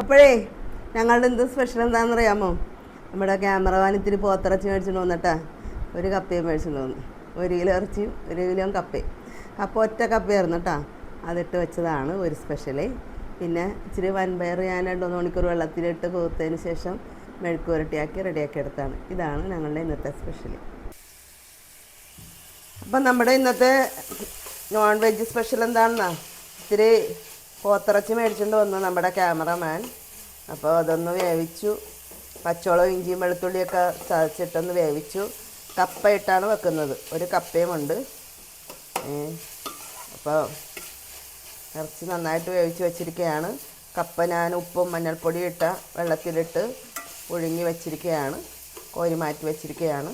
അപ്പോഴേ ഞങ്ങളുടെ എന്ത് സ്പെഷ്യൽ എന്താണെന്ന് അറിയാമോ നമ്മുടെ ക്യാമറമാൻ ഇത്തിരി പോത്തിറച്ചി മേടിച്ചിട്ട് വന്നിട്ടാ. ഒരു കപ്പയും മേടിച്ചിട്ട് വന്നു. ഒരു കിലോ ഇറച്ചിയും ഒരു കിലോ കപ്പയും. കപ്പ ഒറ്റ കപ്പയായിരുന്നു കേട്ടോ അതിട്ട് വെച്ചതാണ് ഒരു സ്പെഷ്യൽ പിന്നെ ഇച്ചിരി വൻപയർ ഞാൻ രണ്ട് മൂന്ന് മണിക്കൂർ വെള്ളത്തിലിട്ട് കൂത്തതിന് ശേഷം മെഴുക്ക് പുരട്ടിയാക്കി റെഡിയാക്കി എടുത്താണ്. ഇതാണ് ഞങ്ങളുടെ ഇന്നത്തെ സ്പെഷ്യൽ അപ്പം നമ്മുടെ ഇന്നത്തെ നോൺ വെജ് സ്പെഷ്യൽ എന്താണെന്നാ? ഇത്തിരി പോത്തിറച്ചി മേടിച്ചുകൊണ്ട് വന്നു നമ്മുടെ ക്യാമറമാൻ. അപ്പോൾ അതൊന്ന് വേവിച്ചു. പച്ചവളവും ഇഞ്ചിയും വെളുത്തുള്ളിയൊക്കെ ചതച്ചിട്ടൊന്ന് വേവിച്ചു. കപ്പ ഇട്ടാണ് വെക്കുന്നത്. ഒരു കപ്പയുമുണ്ട്. അപ്പോൾ ഇറച്ചി നന്നായിട്ട് വേവിച്ച് വെച്ചിരിക്കുകയാണ്. കപ്പ ഞാൻ ഉപ്പും മഞ്ഞൾപ്പൊടിയും ഇട്ട വെള്ളത്തിലിട്ട് ഒഴുങ്ങി വെച്ചിരിക്കുകയാണ്. കോരി മാറ്റി വെച്ചിരിക്കുകയാണ്.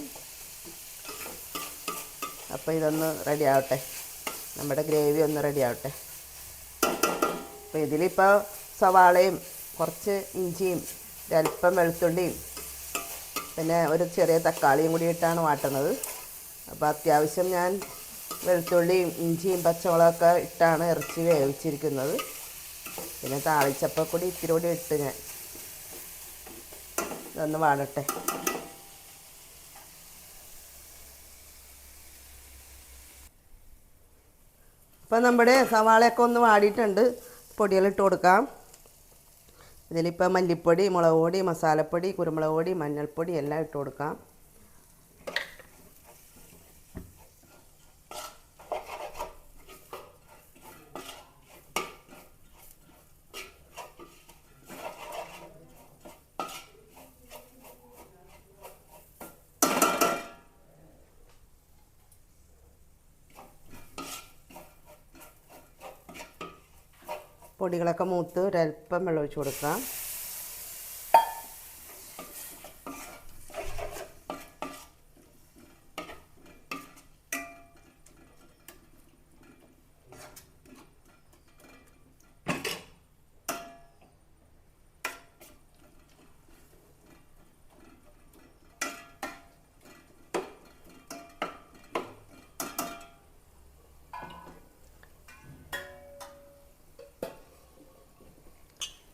അപ്പോൾ ഇതൊന്ന് റെഡി ആവട്ടെ നമ്മുടെ ഗ്രേവി ഒന്ന് റെഡി ആവട്ടെ അപ്പോൾ ഇതിലിപ്പോൾ സവാളയും കുറച്ച് ഇഞ്ചിയും ഒരല്പം വെളുത്തുള്ളിയും പിന്നെ ഒരു ചെറിയ തക്കാളിയും കൂടി ഇട്ടാണ് വാട്ടുന്നത്. അപ്പോൾ അത്യാവശ്യം ഞാൻ വെളുത്തുള്ളിയും ഇഞ്ചിയും പച്ചമുളകൊക്കെ ഇട്ടാണ് ഇറച്ചി വേവിച്ചിരിക്കുന്നത്. പിന്നെ താളിച്ചപ്പോൾ കൂടി ഇത്തിരി കൂടി ഇട്ട് ഞാൻ ഇതൊന്ന് വാടട്ടെ. അപ്പം നമ്മുടെ സവാളയൊക്കെ ഒന്ന് വാടിയിട്ടുണ്ട്. പൊടികളിട്ട് കൊടുക്കാം. ഇതിലിപ്പോൾ മല്ലിപ്പൊടി മുളക് പൊടി മസാലപ്പൊടി കുരുമുളക് പൊടി മഞ്ഞൾപ്പൊടി എല്ലാം ഇട്ട് കൊടുക്കാം. പൊടികളൊക്കെ മൂത്ത് ഒരല്പം വെള്ളം ഒഴിച്ച് കൊടുക്കാം.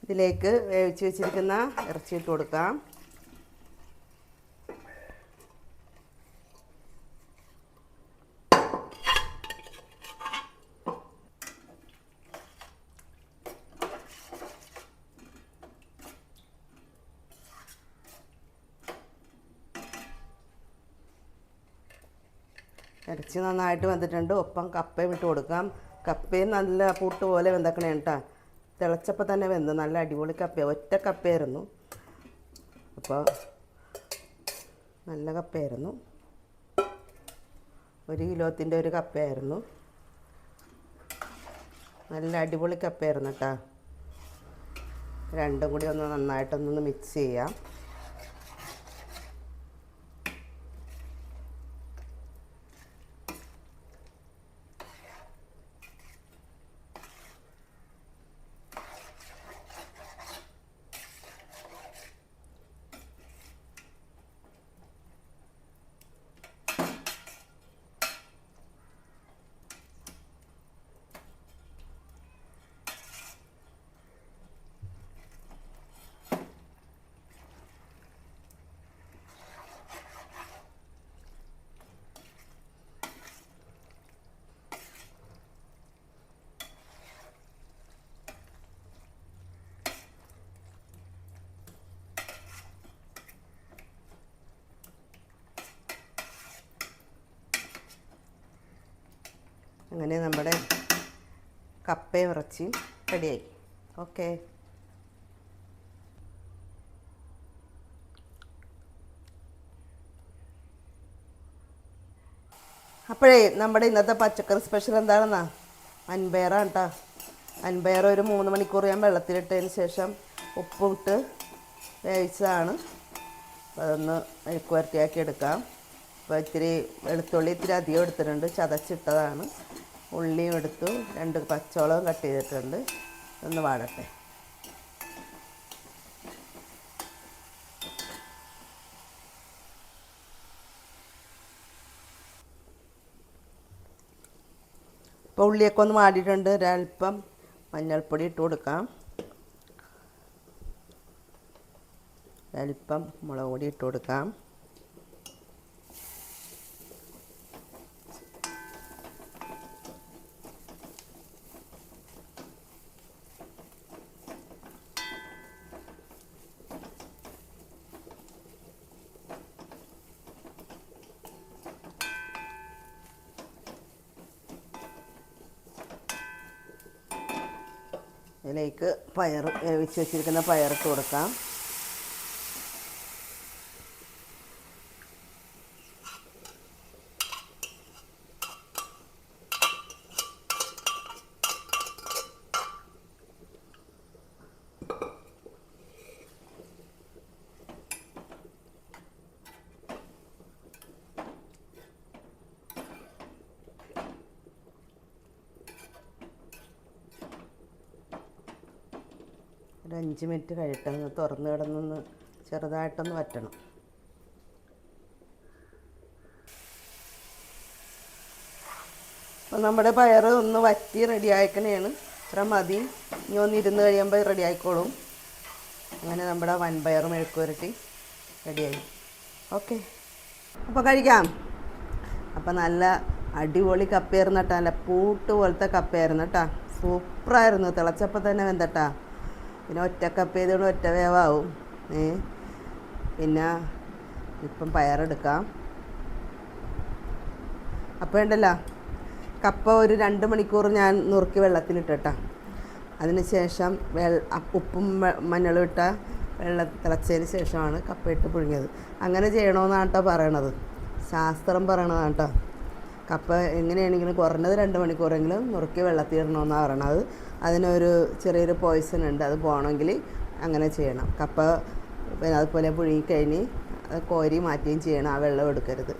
ഇതിലേക്ക് വേവിച്ച് വെച്ചിരിക്കുന്ന ഇറച്ചി ഇട്ട് കൊടുക്കാം. ഇറച്ചി നന്നായിട്ട് വെന്തിട്ടുണ്ട്. ഒപ്പം കപ്പയും ഇട്ട് കൊടുക്കാം. കപ്പയും നല്ല പൂട്ട് പോലെ വെന്തക്കണേ കേട്ടോ തിളച്ചപ്പോൾ തന്നെ വെന്ത്. നല്ല അടിപൊളി കപ്പ ഒറ്റ കപ്പയായിരുന്നു. അപ്പോൾ നല്ല കപ്പയായിരുന്നു. ഒരു കിലോത്തിന്റെ ഒരു കപ്പയായിരുന്നു. നല്ല അടിപൊളി കപ്പയായിരുന്നു കേട്ടോ രണ്ടും കൂടി ഒന്ന് നന്നായിട്ടൊന്ന് മിക്സ് ചെയ്യാം. അങ്ങനെ നമ്മുടെ കപ്പയും ഇറച്ചിയും റെഡിയായി. ഓക്കെ. അപ്പോഴേ നമ്മുടെ ഇന്നത്തെ പച്ചക്കറി സ്പെഷ്യൽ എന്താണെന്നാ? അൻപയറാണ് കേട്ടോ. അൻപയർ ഒരു മൂന്ന് മണിക്കൂർ ഞാൻ വെള്ളത്തിലിട്ടതിന് ശേഷം ഉപ്പിട്ട് വേവിച്ചതാണ്. അതൊന്ന് മെഴുക്ക് വരട്ടിയാക്കി എടുക്കാം. അപ്പോൾ ഇത്തിരി വെളുത്തുള്ളി ഇത്തിരി അധികം എടുത്തിട്ടുണ്ട്. ചതച്ചിട്ടതാണ്. ഉള്ളിയും എടുത്തു രണ്ട് പച്ചോളവും കട്ട് ചെയ്തിട്ടുണ്ട്. ഒന്ന് വാടട്ടെ. ഇപ്പോൾ ഉള്ളിയൊക്കെ ഒന്ന് വാടിയിട്ടുണ്ട്. ഒരൽപ്പം മഞ്ഞൾപ്പൊടി ഇട്ട് കൊടുക്കാം. ഒരൽപ്പം മുളക് പൊടി ഇട്ട് കൊടുക്കാം. ഇതിലേക്ക് പയർ വേവിച്ച് വെച്ചിരിക്കുന്ന പയറിട്ട് കൊടുക്കാം. ഒരു അഞ്ച് മിനിറ്റ് കഴിയട്ടെ ഒന്ന് തുറന്ന് കിടന്നൊന്ന് ചെറുതായിട്ടൊന്ന് വറ്റണം. അപ്പം നമ്മുടെ പയർ ഒന്ന് വറ്റി റെഡി ആയിക്കണേണ്. ഇത്ര മതി. ഇനി ഒന്ന് ഇരുന്ന് കഴിയുമ്പോൾ റെഡി ആയിക്കോളും. അങ്ങനെ നമ്മുടെ വൻപയർ മെഴുക്കുവരട്ടി റെഡിയായി ഓക്കെ അപ്പോൾ കഴിക്കാം. അപ്പോൾ നല്ല അടിപൊളി കപ്പയായിരുന്നു കേട്ടോ. നല്ല പൂട്ട് പോലത്തെ കപ്പയായിരുന്നു കേട്ടോ. സൂപ്പറായിരുന്നു. തിളച്ചപ്പോൾ തന്നെ വെന്തട്ടാ. പിന്നെ കപ്പ ചെയ്തുകൊണ്ട് ഒറ്റ വേവാവും. ഏ? പിന്നെ ഇപ്പം പയറെടുക്കാം. അപ്പോൾ ഉണ്ടല്ലോ കപ്പ ഒരു രണ്ട് മണിക്കൂർ ഞാൻ നുറുക്കി വെള്ളത്തിലിട്ടിട്ടാ. അതിന് ശേഷം വെള്ള ഉപ്പും മഞ്ഞളും ഇട്ട വെള്ളം തിളച്ചതിന് ശേഷമാണ് കപ്പ ഇട്ട് പുഴുങ്ങിയത്. അങ്ങനെ ചെയ്യണമെന്നാണ് കേട്ടോ പറയണത്. ശാസ്ത്രം പറയണതാണ് കേട്ടോ കപ്പ എങ്ങനെയാണെങ്കിലും കുറഞ്ഞത് രണ്ട് മണിക്കൂറെങ്കിലും നുറുക്കി വെള്ളത്തിൽ ഇടണമെന്നാണ് പറയണത് അതിനൊരു ചെറിയൊരു പോയ്സൺ ഉണ്ട്. അത് പോകണമെങ്കിൽ അങ്ങനെ ചെയ്യണം. കപ്പ പിന്നെ അതുപോലെ പുഴുങ്ങിക്കഴിഞ്ഞ് അത് കോരി മാറ്റുകയും ചെയ്യണം. ആ വെള്ളം എടുക്കരുത്.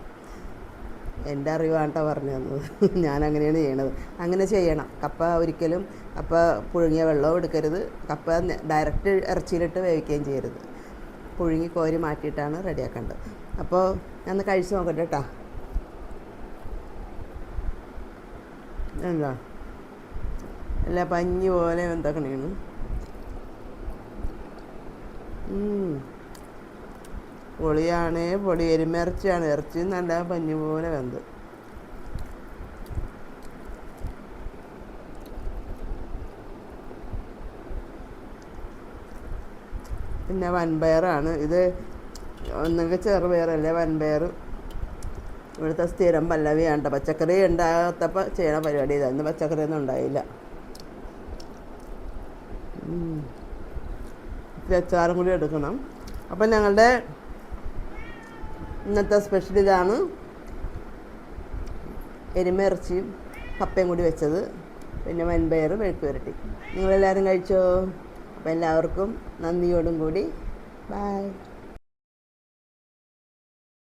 എന്റെ അറിവാണ് കേട്ടോ പറഞ്ഞു തന്നത്. ഞാൻ അങ്ങനെയാണ് ചെയ്യണത്. അങ്ങനെ ചെയ്യണം. കപ്പ ഒരിക്കലും കപ്പ പുഴുങ്ങിയ വെള്ളവും എടുക്കരുത്. കപ്പ ഡയറക്റ്റ് ഇറച്ചിയിലിട്ട് വേവിക്കുകയും ചെയ്യരുത്. പുഴുങ്ങി കോരി മാറ്റിയിട്ടാണ് റെഡിയാക്കേണ്ടത് അപ്പോൾ ഞാൻ കഴിച്ച് നോക്കട്ടെ കേട്ടോ. എന്താ? അല്ല പഞ്ഞി പോലെ എന്താക്കണേണ് പൊളിയാണ് പൊടി എരുമിറച്ചിയാണ്. ഇറച്ചി നല്ല പഞ്ഞി പോലെ വെന്ത്. പിന്നെ വൻപയറാണ്. ഇത് ഒന്നെങ്കിൽ ചെറുപയറല്ലേ വൻപയർ ഇവിടുത്തെ സ്ഥിരം പല്ലവിയാണ്. പച്ചക്കറി ഉണ്ടാകാത്തപ്പോൾ ചെയ്യണ പരിപാടി ഇതാ. ഇന്ന് പച്ചക്കറി ഒന്നും ഉണ്ടായില്ല അച്ചാറും കൂടി എടുക്കണം. അപ്പം ഞങ്ങളുടെ ഇന്നത്തെ സ്പെഷ്യൽ ഇതാണ് എരുമയിറച്ചിയും കപ്പയും കൂടി വെച്ചത്. പിന്നെ വൻപയർ മെഴുക്ക് പുരട്ടി. നിങ്ങളെല്ലാവരും കഴിച്ചോ? അപ്പം എല്ലാവർക്കും നന്ദിയോടും കൂടി. ബൈ